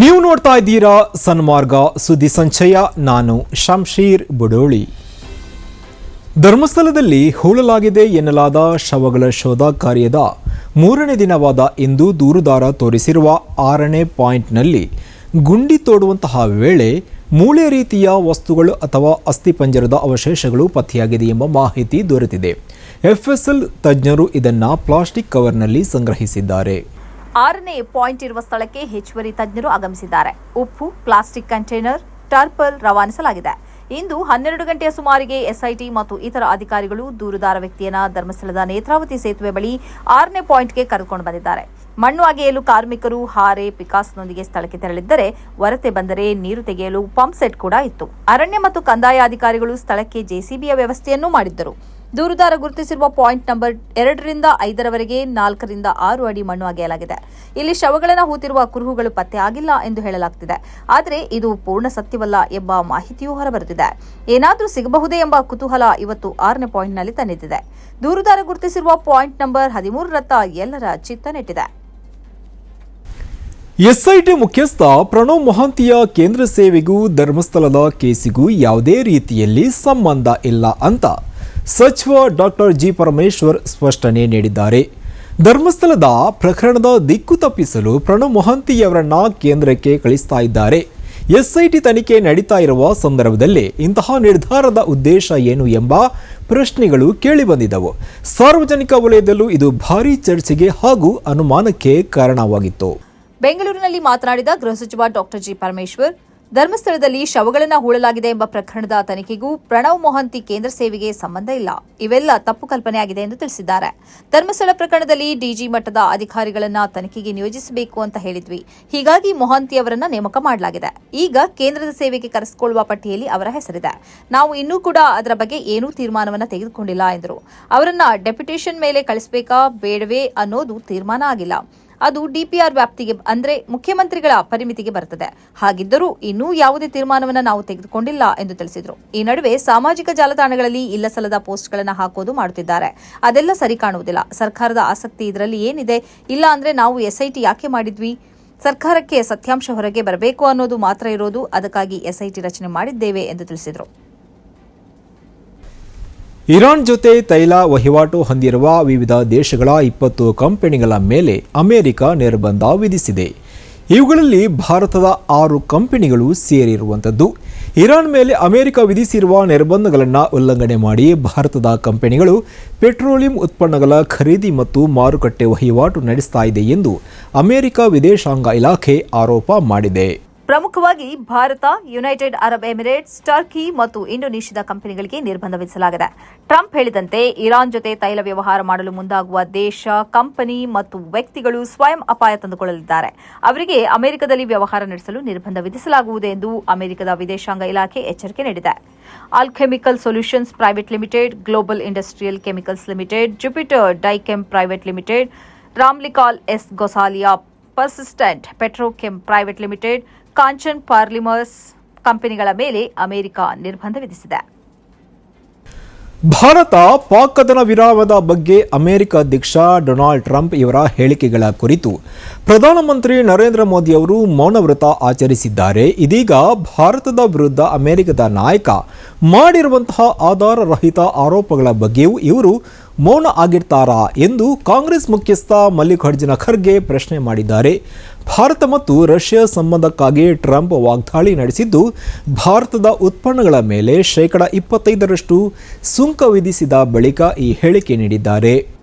ನೀವು ನೋಡ್ತಾ ಇದ್ದೀರಾ ಸನ್ಮಾರ್ಗ ಸುದ್ದಿ ಸಂಚಯ. ನಾನು ಶಂಶೀರ್ ಬುಡೋಳಿ. ಧರ್ಮಸ್ಥಳದಲ್ಲಿ ಹೂಳಲಾಗಿದೆ ಎನ್ನಲಾದ ಶವಗಳ ಶೋಧ ಕಾರ್ಯದ ಮೂರನೇ ದಿನವಾದ ಇಂದು ದೂರುದಾರ ತೋರಿಸಿರುವ ಆರನೇ ಪಾಯಿಂಟ್ನಲ್ಲಿ ಗುಂಡಿ ತೋಡುವಂತಹ ವೇಳೆ ಮೂಳೆ ರೀತಿಯ ವಸ್ತುಗಳು ಅಥವಾ ಅಸ್ಥಿಪಂಜರದ ಅವಶೇಷಗಳು ಪತ್ತೆಯಾಗಿದೆ ಎಂಬ ಮಾಹಿತಿ ದೊರೆತಿದೆ. ಎಫ್ಎಸ್ಎಲ್ ತಜ್ಞರು ಇದನ್ನು ಪ್ಲಾಸ್ಟಿಕ್ ಕವರ್ನಲ್ಲಿ ಸಂಗ್ರಹಿಸಿದ್ದಾರೆ. ಆರನೇ ಪಾಯಿಂಟ್ ಇರುವ ಸ್ಥಳಕ್ಕೆ ಹೆಚ್ಚುವರಿ ತಜ್ಞರು ಆಗಮಿಸಿದ್ದಾರೆ. ಉಪ್ಪು, ಪ್ಲಾಸ್ಟಿಕ್ ಕಂಟೈನರ್, ಟರ್ಪಲ್ ರವಾನಿಸಲಾಗಿದೆ. ಇಂದು ಹನ್ನೆರಡು ಗಂಟೆಯ ಸುಮಾರಿಗೆ ಎಸ್ಐಟಿ ಮತ್ತು ಇತರ ಅಧಿಕಾರಿಗಳು ದೂರುದಾರ ವ್ಯಕ್ತಿಯನ್ನ ಧರ್ಮಸ್ಥಳದ ನೇತ್ರಾವತಿ ಸೇತುವೆ ಬಳಿ ಆರನೇ ಪಾಯಿಂಟ್ಗೆ ಕರೆದುಕೊಂಡು ಬಂದಿದ್ದಾರೆ. ಮಣ್ಣು ಅಗೆಯಲು ಕಾರ್ಮಿಕರು ಹಾರೆ, ಪಿಕಾಸ್ನೊಂದಿಗೆ ಸ್ಥಳಕ್ಕೆ ತೆರಳಿದ್ದರೆ ವರತೆ ಬಂದರೆ ನೀರು ತೆಗೆಯಲು ಪಂಪ್ ಸೆಟ್ ಕೂಡ ಇತ್ತು. ಅರಣ್ಯ ಮತ್ತು ಕಂದಾಯ ಅಧಿಕಾರಿಗಳು ಸ್ಥಳಕ್ಕೆ ಜೆಸಿಬಿಯ ವ್ಯವಸ್ಥೆಯನ್ನೂ ಮಾಡಿದ್ದರು. ದೂರುದಾರ ಗುರುತಿಸಿರುವ ಪಾಯಿಂಟ್ ನಂಬರ್ ಎರಡರಿಂದ ಐದರವರೆಗೆ ನಾಲ್ಕರಿಂದ ಆರು ಅಡಿ ಮಣ್ಣು ಅಗೆಯಲಾಗಿದೆ. ಇಲ್ಲಿ ಶವಗಳನ್ನು ಹೂತಿರುವ ಕುರುಹುಗಳು ಪತ್ತೆ ಆಗಿಲ್ಲ ಎಂದು ಹೇಳಲಾಗುತ್ತಿದೆ ಆದರೆ ಇದು ಪೂರ್ಣ ಸತ್ಯವಲ್ಲ ಎಂಬ ಮಾಹಿತಿಯೂ ಹೊರಬರುತ್ತಿದೆ. ಏನಾದರೂ ಸಿಗಬಹುದೇ ಎಂಬ ಕುತೂಹಲ ಇವತ್ತು ಆರನೇ ಪಾಯಿಂಟ್ನಲ್ಲಿ ತನ್ನಿದ್ದಿದೆ. ದೂರುದಾರ ಗುರುತಿಸಿರುವ ಪಾಯಿಂಟ್ ನಂಬರ್ ಹದಿಮೂರರತ್ತ ಎಲ್ಲರ ಚಿತ್ತ ನೆಟ್ಟಿದೆ. ಎಸ್ಐಟಿ ಮುಖ್ಯಸ್ಥ ಪ್ರಣವ್ ಮೊಹಾಂತಿಯ ಕೇಂದ್ರ ಸೇವೆಗೂ ಧರ್ಮಸ್ಥಳದ ಕೇಸಿಗೂ ಯಾವುದೇ ರೀತಿಯಲ್ಲಿ ಸಂಬಂಧ ಇಲ್ಲ ಅಂತ ಸಚಿವ ಡಾಕ್ಟರ್ ಜಿ ಪರಮೇಶ್ವರ್ ಸ್ಪಷ್ಟನೆ ನೀಡಿದ್ದಾರೆ. ಧರ್ಮಸ್ಥಳದ ಪ್ರಕರಣದ ದಿಕ್ಕು ತಪ್ಪಿಸಲು ಪ್ರಣವ್ ಮೊಹಂತಿಯವರನ್ನ ಕೇಂದ್ರಕ್ಕೆ ಕಳಿಸ್ತಾ ಇದ್ದಾರೆ. ಎಸ್ಐಟಿ ತನಿಖೆ ನಡೀತಾ ಇರುವ ಸಂದರ್ಭದಲ್ಲಿ ಇಂತಹ ನಿರ್ಧಾರದ ಉದ್ದೇಶ ಏನು ಎಂಬ ಪ್ರಶ್ನೆಗಳು ಕೇಳಿಬಂದಿದ್ದವು. ಸಾರ್ವಜನಿಕ ವಲಯದಲ್ಲೂ ಇದು ಭಾರೀ ಚರ್ಚೆಗೆ ಹಾಗೂ ಅನುಮಾನಕ್ಕೆ ಕಾರಣವಾಗಿತ್ತು. ಬೆಂಗಳೂರಿನಲ್ಲಿ ಮಾತನಾಡಿದ ಗೃಹ ಸಚಿವ ಡಾಕ್ಟರ್ ಜಿ ಪರಮೇಶ್ವರ್ ಧರ್ಮಸ್ಥಳದಲ್ಲಿ ಶವಗಳನ್ನು ಹೂಳಲಾಗಿದೆ ಎಂಬ ಪ್ರಕರಣದ ತನಿಖೆಗೂ ಪ್ರಣವ್ ಮೊಹಂತಿ ಕೇಂದ್ರ ಸೇವೆಗೆ ಸಂಬಂಧ ಇಲ್ಲ. ಇವೆಲ್ಲ ತಪ್ಪು ಕಲ್ಪನೆಯಾಗಿದೆ ಎಂದು ತಿಳಿಸಿದ್ದಾರೆ. ಧರ್ಮಸ್ಥಳ ಪ್ರಕರಣದಲ್ಲಿ ಡಿಜಿ ಮಟ್ಟದ ಅಧಿಕಾರಿಗಳನ್ನು ತನಿಖೆಗೆ ನಿಯೋಜಿಸಬೇಕು ಅಂತ ಹೇಳಿದ್ವಿ. ಹೀಗಾಗಿ ಮೊಹಂತಿ ಅವರನ್ನ ನೇಮಕ ಮಾಡಲಾಗಿದೆ. ಈಗ ಕೇಂದ್ರದ ಸೇವೆಗೆ ಕರೆಸಿಕೊಳ್ಳುವ ಪಟ್ಟಿಯಲ್ಲಿ ಅವರ ಹೆಸರಿದೆ. ನಾವು ಇನ್ನೂ ಕೂಡ ಅದರ ಬಗ್ಗೆ ಏನೂ ತೀರ್ಮಾನವನ್ನು ತೆಗೆದುಕೊಂಡಿಲ್ಲ ಎಂದರು. ಅವರನ್ನ ಡೆಪ್ಯುಟೇಷನ್ ಮೇಲೆ ಕಳಿಸಬೇಕಾ ಬೇಡವೇ ಅನ್ನೋದು ತೀರ್ಮಾನ ಆಗಿಲ್ಲ. ಅದು ಡಿಪಿಆರ್ ವ್ಯಾಪ್ತಿಗೆ, ಅಂದ್ರೆ ಮುಖ್ಯಮಂತ್ರಿಗಳ ಪರಿಮಿತಿಗೆ ಬರುತ್ತದೆ. ಹಾಗಿದ್ದರೂ ಇನ್ನೂ ಯಾವುದೇ ತೀರ್ಮಾನವನ್ನು ನಾವು ತೆಗೆದುಕೊಂಡಿಲ್ಲ ಎಂದು ತಿಳಿಸಿದರು. ಈ ನಡುವೆ ಸಾಮಾಜಿಕ ಜಾಲತಾಣಗಳಲ್ಲಿ ಇಲ್ಲಸಲ್ಲದ ಪೋಸ್ಟ್ಗಳನ್ನು ಹಾಕೋದು ಮಾಡುತ್ತಿದ್ದಾರೆ. ಅದೆಲ್ಲ ಸರಿ ಕಾಣುವುದಿಲ್ಲ. ಸರ್ಕಾರದ ಆಸಕ್ತಿ ಇದರಲ್ಲಿ ಏನಿದೆ? ಇಲ್ಲ ಅಂದ್ರೆ ನಾವು ಎಸ್ಐಟಿ ಯಾಕೆ ಮಾಡಿದ್ವಿ? ಸರ್ಕಾರಕ್ಕೆ ಸತ್ಯಾಂಶ ಹೊರಗೆ ಬರಬೇಕು ಅನ್ನೋದು ಮಾತ್ರ ಇರೋದು. ಅದಕ್ಕಾಗಿ ಎಸ್ಐಟಿ ರಚನೆ ಮಾಡಿದ್ದೇವೆ ಎಂದು ತಿಳಿಸಿದರು. ಇರಾನ್ ಜೊತೆ ತೈಲ ವಹಿವಾಟು ಹೊಂದಿರುವ ವಿವಿಧ ದೇಶಗಳ ಇಪ್ಪತ್ತು ಕಂಪನಿಗಳ ಮೇಲೆ ಅಮೆರಿಕ ನಿರ್ಬಂಧ ವಿಧಿಸಿದೆ. ಇವುಗಳಲ್ಲಿ ಭಾರತದ ಆರು ಕಂಪನಿಗಳು ಸೇರಿರುವಂಥದ್ದು. ಇರಾನ್ ಮೇಲೆ ಅಮೆರಿಕ ವಿಧಿಸಿರುವ ನಿರ್ಬಂಧಗಳನ್ನು ಉಲ್ಲಂಘನೆ ಮಾಡಿ ಭಾರತದ ಕಂಪನಿಗಳು ಪೆಟ್ರೋಲಿಯಂ ಉತ್ಪನ್ನಗಳ ಖರೀದಿ ಮತ್ತು ಮಾರುಕಟ್ಟೆ ವಹಿವಾಟು ನಡೆಸ್ತಾ ಇದೆ ಎಂದು ಅಮೆರಿಕ ವಿದೇಶಾಂಗ ಇಲಾಖೆ ಆರೋಪ ಮಾಡಿದೆ. ಪ್ರಮುಖವಾಗಿ Bharat United Arab Emirates Turkey ಮತ್ತು ಇಂಡೋನೇಷ್ಯಾದ ಕಂಪನಿಗಳಿಗೆ ನಿರ್ಬಂಧ ವಿಧಿಸಲಾಗಿದೆ. ಟ್ರಂಪ್ ಹೇಳಿದಂತೆ ಇರಾನ್ ಜೊತೆ ತೈಲ ವ್ಯವಹಾರ ಮಾಡಲು ಮುಂದಾಗುವ ದೇಶ, ಕಂಪನಿ ಮತ್ತು ವ್ಯಕ್ತಿಗಳು ಸ್ವಯಂ ಅಪಾಯ ತಂದುಕೊಳ್ಳಲಿದ್ದಾರೆ. ಅವರಿಗೆ ಅಮೆರಿಕದಲ್ಲಿ ವ್ಯವಹಾರ ನಡೆಸಲು ನಿರ್ಬಂಧ ವಿಧಿಸಲಾಗುವುದು ಎಂದು ಅಮೆರಿಕದ ವಿದೇಶಾಂಗ ಇಲಾಖೆ ಎಚ್ಚರಿಕೆ ನೀಡಿದೆ. Alchemical Solutions Private Limited Global Industrial Chemicals Limited Jupiter Dychem Private Limited Ramniklal S Gosalia Persistent Petrochem Private Limited Kanchan Polymers ಕಂಪನಿಗಳ ಮೇಲೆ ಅಮೆರಿಕ ನಿರ್ಬಂಧ ವಿಧಿಸಿದೆ. ಭಾರತ ಪಾಕ್ ಕದನ ವಿರಾಮದ ಬಗ್ಗೆ ಅಮೆರಿಕ ಅಧ್ಯಕ್ಷ ಡೊನಾಲ್ಡ್ ಟ್ರಂಪ್ ಇವರ ಹೇಳಿಕೆಗಳ ಕುರಿತು ಪ್ರಧಾನಮಂತ್ರಿ ನರೇಂದ್ರ ಮೋದಿ ಅವರು ಮೌನವ್ರತ ಆಚರಿಸಿದ್ದಾರೆ. ಇದೀಗ ಭಾರತದ ವಿರುದ್ಧ ಅಮೆರಿಕದ ನಾಯಕ ಮಾಡಿರುವಂತಹ ಆಧಾರರಹಿತ ಆರೋಪಗಳ ಬಗ್ಗೆಯೂ ಇವರು ಮೌನ ಆಗಿರ್ತಾರಾ ಎಂದು ಕಾಂಗ್ರೆಸ್ ಮುಖ್ಯಸ್ಥ ಮಲ್ಲಿಕಾರ್ಜುನ ಖರ್ಗೆ ಪ್ರಶ್ನೆ ಮಾಡಿದ್ದಾರೆ. ಭಾರತ ಮತ್ತು ರಷ್ಯಾ ಸಂಬಂಧಕ್ಕಾಗಿ ಟ್ರಂಪ್ ವಾಗ್ದಾಳಿ ನಡೆಸಿದ್ದು, ಭಾರತದ ಉತ್ಪನ್ನಗಳ ಮೇಲೆ ಶೇಕಡ ಇಪ್ಪತ್ತೈದರಷ್ಟು ಸುಂಕ ವಿಧಿಸಿದ ಬಳಿಕ ಈ ಹೇಳಿಕೆ ನೀಡಿದ್ದಾರೆ.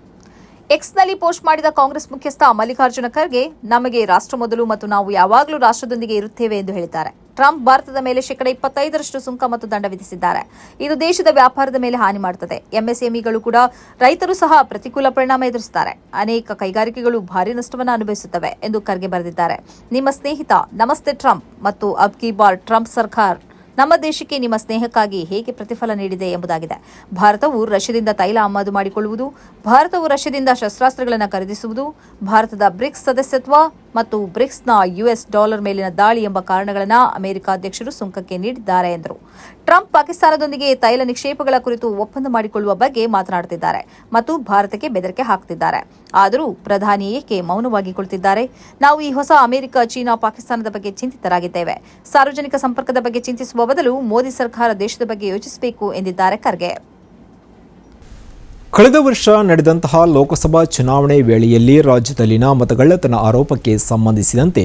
ಎಕ್ಸ್ನಲ್ಲಿ ಪೋಸ್ಟ್ ಮಾಡಿದ ಕಾಂಗ್ರೆಸ್ ಮುಖ್ಯಸ್ಥ ಮಲ್ಲಿಕಾರ್ಜುನ ಖರ್ಗೆ, ನಮಗೆ ರಾಷ್ಟ್ರ ಮೊದಲು ಮತ್ತು ನಾವು ಯಾವಾಗಲೂ ರಾಷ್ಟ್ರದೊಂದಿಗೆ ಇರುತ್ತೇವೆ ಎಂದು ಹೇಳಿದ್ದಾರೆ. ಟ್ರಂಪ್ ಭಾರತದ ಮೇಲೆ ಶೇಕಡ ಇಪ್ಪತ್ತೈದರಷ್ಟು ಸುಂಕ ಮತ್ತು ದಂಡ ವಿಧಿಸಿದ್ದಾರೆ. ಇದು ದೇಶದ ವ್ಯಾಪಾರದ ಮೇಲೆ ಹಾನಿ ಮಾಡುತ್ತದೆ ಎಂಎಸ್ಎಂಇಗಳು ಕೂಡ ರೈತರು ಸಹ ಪ್ರತಿಕೂಲ ಪರಿಣಾಮ ಎದುರಿಸುತ್ತಾರೆ. ಅನೇಕ ಕೈಗಾರಿಕೆಗಳು ಭಾರಿ ನಷ್ಟವನ್ನು ಅನುಭವಿಸುತ್ತವೆ ಎಂದು ಖರ್ಗೆ ಬರೆದಿದ್ದಾರೆ. ನಿಮ್ಮ ಸ್ನೇಹಿತ ನಮಸ್ತೆ ಟ್ರಂಪ್ ಮತ್ತು ಅಬ್ ಕಿ ಬಾರ್ ಟ್ರಂಪ್ ಸರ್ಕಾರ್. ನಮ್ಮ ದೇಶಕ್ಕೆ ನಿಮ್ಮ ಸ್ನೇಹಕ್ಕಾಗಿ ಹೇಗೆ ಪ್ರತಿಫಲ ನೀಡಿದೆ ಎಂಬುದಾಗಿದೆ. ಭಾರತವು ರಷ್ಯಾದಿಂದ ತೈಲ ಆಮದು ಮಾಡಿಕೊಳ್ಳುವುದು, ಭಾರತವು ರಷ್ಯಾದಿಂದ ಶಸ್ತ್ರಾಸ್ತ್ರಗಳನ್ನು ಖರೀದಿಸುವುದು, ಭಾರತದ ಬ್ರಿಕ್ಸ್ ಸದಸ್ಯತ್ವ ಮತ್ತು ಬ್ರಿಕ್ಸ್ನ ಯುಎಸ್ ಡಾಲರ್ ಮೇಲಿನ ದಾಳಿ ಎಂಬ ಕಾರಣಗಳನ್ನು ಅಮೆರಿಕ ಅಧ್ಯಕ್ಷರು ಸುಂಕಕ್ಕೆ ನೀಡಿದ್ದಾರೆ ಎಂದರು. ಟ್ರಂಪ್ ಪಾಕಿಸ್ತಾನದೊಂದಿಗೆ ತೈಲ ನಿಕ್ಷೇಪಗಳ ಕುರಿತು ಒಪ್ಪಂದ ಮಾಡಿಕೊಳ್ಳುವ ಬಗ್ಗೆ ಮಾತನಾಡುತ್ತಿದ್ದಾರೆ ಮತ್ತು ಭಾರತಕ್ಕೆ ಬೆದರಿಕೆ ಹಾಕುತ್ತಿದ್ದಾರೆ. ಆದರೂ ಪ್ರಧಾನಿ ಏಕೆ ಮೌನವಾಗಿ ಕುಳಿತಿದ್ದಾರೆ? ನಾವು ಈ ಹೊಸ ಅಮೆರಿಕ, ಚೀನಾ, ಪಾಕಿಸ್ತಾನದ ಬಗ್ಗೆ ಚಿಂತಿತರಾಗಿದ್ದೇವೆ. ಸಾರ್ವಜನಿಕ ಸಂಪರ್ಕದ ಬಗ್ಗೆ ಚಿಂತಿಸುವ ಬದಲು ಮೋದಿ ಸರ್ಕಾರ ದೇಶದ ಬಗ್ಗೆ ಯೋಚಿಸಬೇಕು ಎಂದಿದ್ದಾರೆ ಖರ್ಗೆ. ಕಳೆದ ವರ್ಷ ನಡೆದಂತಹ ಲೋಕಸಭಾ ಚುನಾವಣೆ ವೇಳೆಯಲ್ಲಿ ರಾಜ್ಯದಲ್ಲಿನ ಮತಗಳ್ಳತನ ಆರೋಪಕ್ಕೆ ಸಂಬಂಧಿಸಿದಂತೆ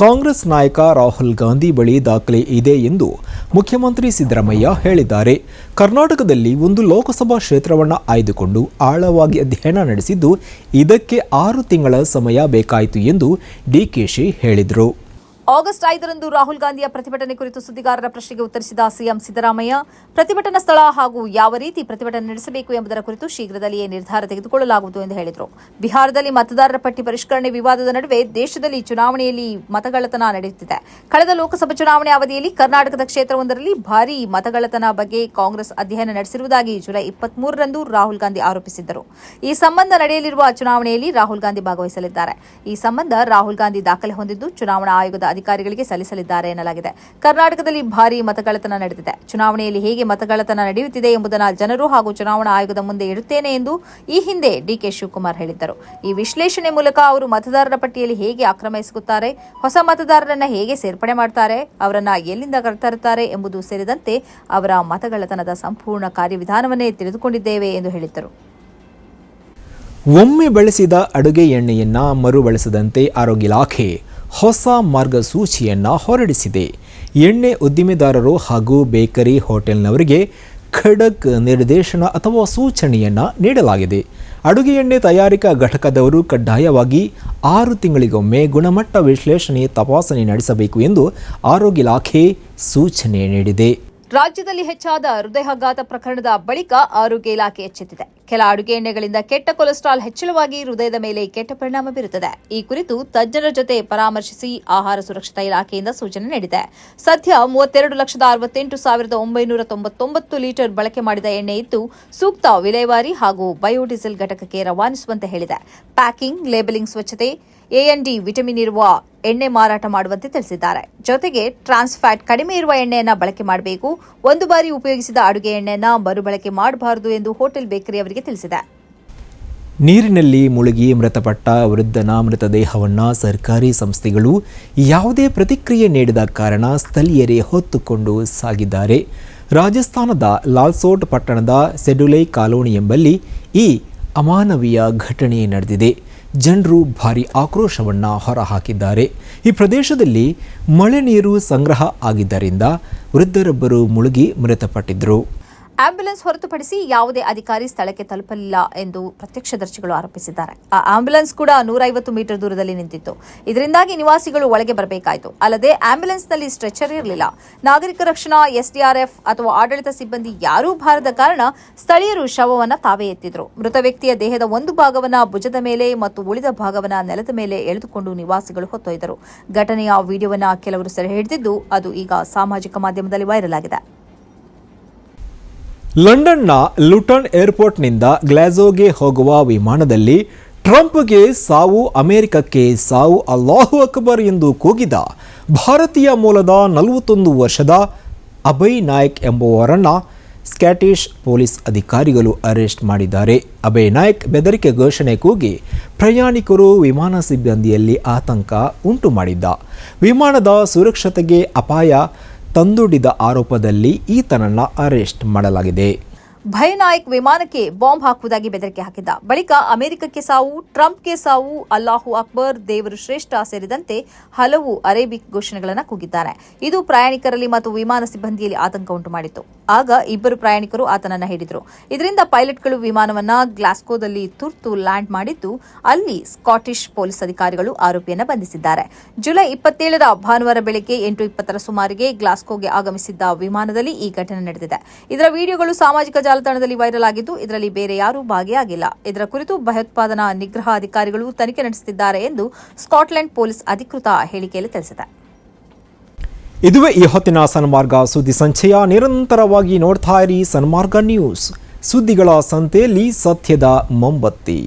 ಕಾಂಗ್ರೆಸ್ ನಾಯಕ ರಾಹುಲ್ ಗಾಂಧಿ ಬಳಿ ದಾಖಲೆ ಇದೆ ಎಂದು ಮುಖ್ಯಮಂತ್ರಿ ಸಿದ್ದರಾಮಯ್ಯ ಹೇಳಿದ್ದಾರೆ. ಕರ್ನಾಟಕದಲ್ಲಿ ಒಂದು ಲೋಕಸಭಾ ಕ್ಷೇತ್ರವನ್ನು ಆಯ್ದುಕೊಂಡು ಆಳವಾಗಿ ಅಧ್ಯಯನ ನಡೆಸಿದ್ದು ಇದಕ್ಕೆ ಆರು ತಿಂಗಳ ಸಮಯ ಬೇಕಾಯಿತು ಎಂದು ಡಿಕೆಶಿ ಹೇಳಿದರು. ಆಗಸ್ಟ್ ಐದರಂದು ರಾಹುಲ್ ಗಾಂಧಿಯ ಪ್ರತಿಭಟನೆ ಕುರಿತು ಸುದ್ದಿಗಾರರ ಪ್ರಶ್ನೆಗೆ ಉತ್ತರಿಸಿದ ಸಿಎಂ ಸಿದ್ದರಾಮಯ್ಯ, ಪ್ರತಿಭಟನಾ ಸ್ಥಳ ಹಾಗೂ ಯಾವ ರೀತಿ ಪ್ರತಿಭಟನೆ ನಡೆಸಬೇಕು ಎಂಬುದರ ಕುರಿತು ಶೀಘ್ರದಲ್ಲಿಯೇ ನಿರ್ಧಾರ ತೆಗೆದುಕೊಳ್ಳಲಾಗುವುದು ಎಂದು ಹೇಳಿದರು. ಬಿಹಾರದಲ್ಲಿ ಮತದಾರರ ಪಟ್ಟಿ ಪರಿಷ್ಕರಣೆ ವಿವಾದದ ನಡುವೆ ದೇಶದಲ್ಲಿ ಚುನಾವಣೆಯಲ್ಲಿ ಮತಗಳತನ ನಡೆಯುತ್ತಿದೆ. ಕಳೆದ ಲೋಕಸಭಾ ಚುನಾವಣೆ ಅವಧಿಯಲ್ಲಿ ಕರ್ನಾಟಕದ ಕ್ಷೇತ್ರವೊಂದರಲ್ಲಿ ಭಾರೀ ಮತಗಳತನ ಬಗ್ಗೆ ಕಾಂಗ್ರೆಸ್ ಅಧ್ಯಯನ ನಡೆಸಿರುವುದಾಗಿ ಜುಲೈ ಇಪ್ಪತ್ಮೂರರಂದು ರಾಹುಲ್ ಗಾಂಧಿ ಆರೋಪಿಸಿದ್ದರು. ಈ ಸಂಬಂಧ ನಡೆಯಲಿರುವ ಚುನಾವಣೆಯಲ್ಲಿ ರಾಹುಲ್ ಗಾಂಧಿ ಭಾಗವಹಿಸಲಿದ್ದಾರೆ. ಈ ಸಂಬಂಧ ರಾಹುಲ್ ಗಾಂಧಿ ದಾಖಲೆ ಹೊಂದಿದ್ದು ಚುನಾವಣಾ ಆಯೋಗದ ಅಧಿಕಾರಿಗಳಿಗೆ ಸಲ್ಲಿಸಲಿದ್ದಾರೆ ಎನ್ನಲಾಗಿದೆ. ಕರ್ನಾಟಕದಲ್ಲಿ ಭಾರೀ ಮತಗಳತನ ನಡೆದಿದೆ. ಚುನಾವಣೆಯಲ್ಲಿ ಹೇಗೆ ಮತಗಳತನ ನಡೆಯುತ್ತಿದೆ ಎಂಬುದನ್ನು ಜನರು ಹಾಗೂ ಚುನಾವಣಾ ಆಯೋಗದ ಮುಂದೆ ಇಡುತ್ತೇನೆ ಎಂದು ಈ ಹಿಂದೆ ಡಿಕೆ ಶಿವಕುಮಾರ್ ಹೇಳಿದ್ದರು. ಈ ವಿಶ್ಲೇಷಣೆ ಮೂಲಕ ಅವರು ಮತದಾರರ ಪಟ್ಟಿಯಲ್ಲಿ ಹೇಗೆ ಆಕ್ರಮಿಸುತ್ತಾರೆ, ಹೊಸ ಮತದಾರರನ್ನ ಹೇಗೆ ಸೇರ್ಪಡೆ ಮಾಡುತ್ತಾರೆ ಅವರನ್ನ ಎಲ್ಲಿಂದ ಕರೆತರುತ್ತಾರೆ ಎಂಬುದು ಸೇರಿದಂತೆ ಅವರ ಮತಗಳತನದ ಸಂಪೂರ್ಣ ಕಾರ್ಯವಿಧಾನವನ್ನೇ ತಿಳಿದುಕೊಂಡಿದ್ದೇವೆ ಎಂದು ಹೇಳಿದ್ದರು. ಒಮ್ಮೆ ಬಳಸಿದ ಅಡುಗೆ ಎಣ್ಣೆಯನ್ನು ಮರುಬಳಸದಂತೆ ಆರೋಗ್ಯ ಇಲಾಖೆ ಹೊಸ ಮಾರ್ಗಸೂಚಿಯನ್ನು ಹೊರಡಿಸಿದೆ. ಎಣ್ಣೆ ಉದ್ದಿಮೆದಾರರು ಹಾಗೂ ಬೇಕರಿ ಹೋಟೆಲ್ನವರಿಗೆ ಖಡಕ್ ನಿರ್ದೇಶನ ಅಥವಾ ಸೂಚನೆಯನ್ನು ನೀಡಲಾಗಿದೆ. ಅಡುಗೆ ಎಣ್ಣೆ ತಯಾರಿಕಾ ಘಟಕದವರು ಕಡ್ಡಾಯವಾಗಿ ಆರು ತಿಂಗಳಿಗೊಮ್ಮೆ ಗುಣಮಟ್ಟ ವಿಶ್ಲೇಷಣೆ ತಪಾಸಣೆ ನಡೆಸಬೇಕು ಎಂದು ಆರೋಗ್ಯ ಇಲಾಖೆ ಸೂಚನೆ ನೀಡಿದೆ. ರಾಜ್ಯದಲ್ಲಿ ಹೆಚ್ಚಾದ ಹೃದಯಾಘಾತ ಪ್ರಕರಣದ ಬಳಿಕ ಆರೋಗ್ಯ ಇಲಾಖೆ ಎಚ್ಚೆತ್ತಿದೆ. ಕೆಲ ಅಡುಗೆ ಎಣ್ಣೆಗಳಿಂದ ಕೆಟ್ಟ ಕೊಲೆಸ್ಟ್ರಾಲ್ ಹೆಚ್ಚಳವಾಗಿ ಹೃದಯದ ಮೇಲೆ ಕೆಟ್ಟ ಪರಿಣಾಮ ಬೀರುತ್ತದೆ. ಈ ಕುರಿತು ತಜ್ಞರ ಜೊತೆ ಪರಾಮರ್ಶಿಸಿ ಆಹಾರ ಸುರಕ್ಷತಾ ಇಲಾಖೆಯಿಂದ ಸೂಚನೆ ನೀಡಿದೆ. ಸದ್ಯ ಮೂವತ್ತೆರಡು ಲಕ್ಷದ ಅರವತ್ತೆಂಟು ಸಾವಿರದ ಒಂಬೈನೂರ ತೊಂಬತ್ತೊಂಬತ್ತು ಲೀಟರ್ ಬಳಕೆ ಮಾಡಿದ ಎಣ್ಣೆ ಇದ್ದು, ಸೂಕ್ತ ವಿಲೇವಾರಿ ಹಾಗೂ ಬಯೋಡೀಸೆಲ್ ಘಟಕಕ್ಕೆ ರವಾನಿಸುವಂತೆ ಹೇಳಿದೆ. ಪ್ಯಾಕಿಂಗ್, ಲೇಬಲಿಂಗ್ ಸ್ವಚ್ಛತೆ ಎಎನ್ಡಿ ವಿಟಮಿನ್ ಇರುವ ಎಣ್ಣೆ ಮಾರಾಟ ಮಾಡುವಂತೆ ತಿಳಿಸಿದ್ದಾರೆ. ಜೊತೆಗೆ ಟ್ರಾನ್ಸ್ ಫ್ಯಾಟ್ ಕಡಿಮೆ ಇರುವ ಎಣ್ಣೆಯನ್ನು ಬಳಕೆ ಮಾಡಬೇಕು. ಒಂದು ಬಾರಿ ಉಪಯೋಗಿಸಿದ ಅಡುಗೆ ಎಣ್ಣೆಯನ್ನ ಮರುಬಳಕೆ ಮಾಡಬಾರದು ಎಂದು ಹೋಟೆಲ್ ಬೇಕರಿ ಅವರಿಗೆ ತಿಳಿಸಿದೆ. ನೀರಿನಲ್ಲಿ ಮುಳುಗಿ ಮೃತಪಟ್ಟ ವೃದ್ಧನ ಮೃತದೇಹವನ್ನು ಸರ್ಕಾರಿ ಸಂಸ್ಥೆಗಳು ಯಾವುದೇ ಪ್ರತಿಕ್ರಿಯೆ ನೀಡದ ಕಾರಣ ಸ್ಥಳೀಯರೇ ಹೊತ್ತುಕೊಂಡು ಸಾಗಿದ್ದಾರೆ. ರಾಜಸ್ಥಾನದ ಲಾಲ್ಸೋಟ್ ಪಟ್ಟಣದ ಸೆಡುಲೈ ಕಾಲೋನಿ ಎಂಬಲ್ಲಿ ಈ ಅಮಾನವೀಯ ಘಟನೆ ನಡೆದಿದೆ. ಜನರು ಭಾರಿ ಆಕ್ರೋಶವನ್ನು ಹೊರಹಾಕಿದ್ದಾರೆ. ಈ ಪ್ರದೇಶದಲ್ಲಿ ಮಳೆ ನೀರು ಸಂಗ್ರಹ ಆಗಿದ್ದರಿಂದ ವೃದ್ಧರೊಬ್ಬರು ಮುಳುಗಿ ಮೃತಪಟ್ಟಿದ್ದರು ಆಂಬ್ಯುಲೆನ್ಸ್ ಹೊರತುಪಡಿಸಿ ಯಾವುದೇ ಅಧಿಕಾರಿ ಸ್ಥಳಕ್ಕೆ ತಲುಪಲಿಲ್ಲ ಎಂದು ಪ್ರತ್ಯಕ್ಷದರ್ಶಿಗಳು ಆರೋಪಿಸಿದ್ದಾರೆ. ಆ ಆಂಬ್ಯುಲೆನ್ಸ್ ಕೂಡ ನೂರೈವತ್ತು ಮೀಟರ್ ದೂರದಲ್ಲಿ ನಿಂತಿತ್ತು. ಇದರಿಂದಾಗಿ ನಿವಾಸಿಗಳು ಒಳಗೆ ಬರಬೇಕಾಯಿತು. ಅಲ್ಲದೆ ಆಂಬ್ಯುಲೆನ್ಸ್ನಲ್ಲಿ ಸ್ಟ್ರೆಚರ್ ಇರಲಿಲ್ಲ. ನಾಗರಿಕ ರಕ್ಷಣಾ, ಎಸ್ಡಿಆರ್ಎಫ್ ಅಥವಾ ಆಡಳಿತ ಸಿಬ್ಬಂದಿ ಯಾರೂ ಬಾರದ ಕಾರಣ ಸ್ಥಳೀಯರು ಶವವನ್ನು ತಾವೇ ಎತ್ತಿದ್ರು. ಮೃತ ವ್ಯಕ್ತಿಯ ದೇಹದ ಒಂದು ಭಾಗವನ್ನ ಭುಜದ ಮೇಲೆ ಮತ್ತು ಉಳಿದ ಭಾಗವನ್ನ ನೆಲದ ಮೇಲೆ ಎಳೆದುಕೊಂಡು ನಿವಾಸಿಗಳು ಹೊತ್ತೊಯ್ದರು. ಘಟನೆಯ ವಿಡಿಯೋವನ್ನ ಕೆಲವರು ಸೆರೆ ಹಿಡಿದಿದ್ದು ಅದು ಈಗ ಸಾಮಾಜಿಕ ಮಾಧ್ಯಮದಲ್ಲಿ ವೈರಲ್ ಆಗಿದೆ. ಲಂಡನ್ನ ಲುಟನ್ ಏರ್ಪೋರ್ಟ್ನಿಂದ ಗ್ಲಾಸೋಗೆ ಹೋಗುವ ವಿಮಾನದಲ್ಲಿ ಟ್ರಂಪ್ಗೆ ಸಾವು, ಅಮೆರಿಕಕ್ಕೆ ಸಾವು, ಅಲ್ಲಾಹು ಅಕ್ಬರ್ ಎಂದು ಕೂಗಿದ ಭಾರತೀಯ ಮೂಲದ ನಲವತ್ತೊಂದು ವರ್ಷದ ಅಭಯ್ ನಾಯಕ್ ಎಂಬುವರನ್ನು ಸ್ಕ್ಯಾಟಿಷ್ ಪೊಲೀಸ್ ಅಧಿಕಾರಿಗಳು ಅರೆಸ್ಟ್ ಮಾಡಿದ್ದಾರೆ. ಅಭಯ್ ನಾಯಕ್ ಬೆದರಿಕೆ ಘೋಷಣೆ ಕೂಗಿ ಪ್ರಯಾಣಿಕರು ವಿಮಾನ ಸಿಬ್ಬಂದಿಯಲ್ಲಿ ಆತಂಕ ಉಂಟು ಮಾಡಿದ್ದ ವಿಮಾನದ ಸುರಕ್ಷತೆಗೆ ಅಪಾಯ ತಂದೊಡ್ಡಿದ ಆರೋಪದಲ್ಲಿ ಈತನನ್ನು ಅರೆಸ್ಟ್ ಮಾಡಲಾಗಿದೆ. ಭಯನಾಯಕ್ ವಿಮಾನಕ್ಕೆ ಬಾಂಬ್ ಹಾಕುವುದಾಗಿ ಬೆದರಿಕೆ ಹಾಕಿದ್ದ. ಬಳಿಕ ಅಮೆರಿಕಕ್ಕೆ ಸಾವು, ಟ್ರಂಪ್ಗೆ ಸಾವು, ಅಲ್ಲಾಹು ಅಕ್ಬರ್, ದೇವರು ಶ್ರೇಷ್ಠ ಸೇರಿದಂತೆ ಹಲವು ಅರೇಬಿಕ್ ಘೋಷಣೆಗಳನ್ನು ಕೂಗಿದ್ದಾನೆ ಇದು ಪ್ರಯಾಣಿಕರಲ್ಲಿ ಮತ್ತು ವಿಮಾನ ಸಿಬ್ಬಂದಿಯಲ್ಲಿ ಆತಂಕ ಉಂಟು ಮಾಡಿತು ಆಗ ಇಬ್ಬರು ಪ್ರಯಾಣಿಕರು ಆತನನ್ನ ಹಿಡಿದರು. ಇದರಿಂದ ಪೈಲಟ್ಗಳು ವಿಮಾನವನ್ನ ಗ್ಲಾಸ್ಕೋದಲ್ಲಿ ತುರ್ತು ಲ್ಯಾಂಡ್ ಮಾಡಿದ್ದು, ಅಲ್ಲಿ ಸ್ಕಾಟಿಷ್ ಪೊಲೀಸ್ ಅಧಿಕಾರಿಗಳು ಆರೋಪಿಯನ್ನು ಬಂಧಿಸಿದ್ದಾರೆ. ಜುಲೈ ಇಪ್ಪತ್ತೇಳರ ಭಾನುವಾರ ಬೆಳಗ್ಗೆ ಎಂಟು ಇಪ್ಪತ್ತರ ಸುಮಾರಿಗೆ ಗ್ಲಾಸ್ಕೋಗೆ ಆಗಮಿಸಿದ್ದ ವಿಮಾನದಲ್ಲಿ ಈ ಘಟನೆ ನಡೆದಿದೆ. ಇದರ ವಿಡಿಯೋಗಳು ಸಾಮಾಜಿಕ ಜಾಲತಾಣದಲ್ಲಿ ವೈರಲ್ ಆಗಿದ್ದು, ಇದರಲ್ಲಿ ಬೇರೆ ಯಾರೂ ಭಾಗಿಯಾಗಿಲ್ಲ. ಇದರ ಕುರಿತು ಭಯೋತ್ಪಾದನಾ ನಿಗ್ರಹ ಅಧಿಕಾರಿಗಳು ತನಿಖೆ ನಡೆಸುತ್ತಿದ್ದಾರೆ ಎಂದು ಸ್ಕಾಟ್ಲೆಂಡ್ ಪೊಲೀಸ್ ಅಧಿಕೃತ ಹೇಳಿಕೆಯಲ್ಲಿ ತಿಳಿಸಿದೆ. ಇದುವೇ ಈ ಹೊತ್ತಿನ ಸನ್ಮಾರ್ಗ ಸುದ್ದಿ ಸಂಚಯ. ನಿರಂತರವಾಗಿ ನೋಡ್ತಾ ಇರಿ ಸನ್ಮಾರ್ಗ ನ್ಯೂಸ್. ಸುದ್ದಿಗಳ ಸಂತೆಯಲ್ಲಿ ಸತ್ಯದ ಮೊಂಬತ್ತಿ.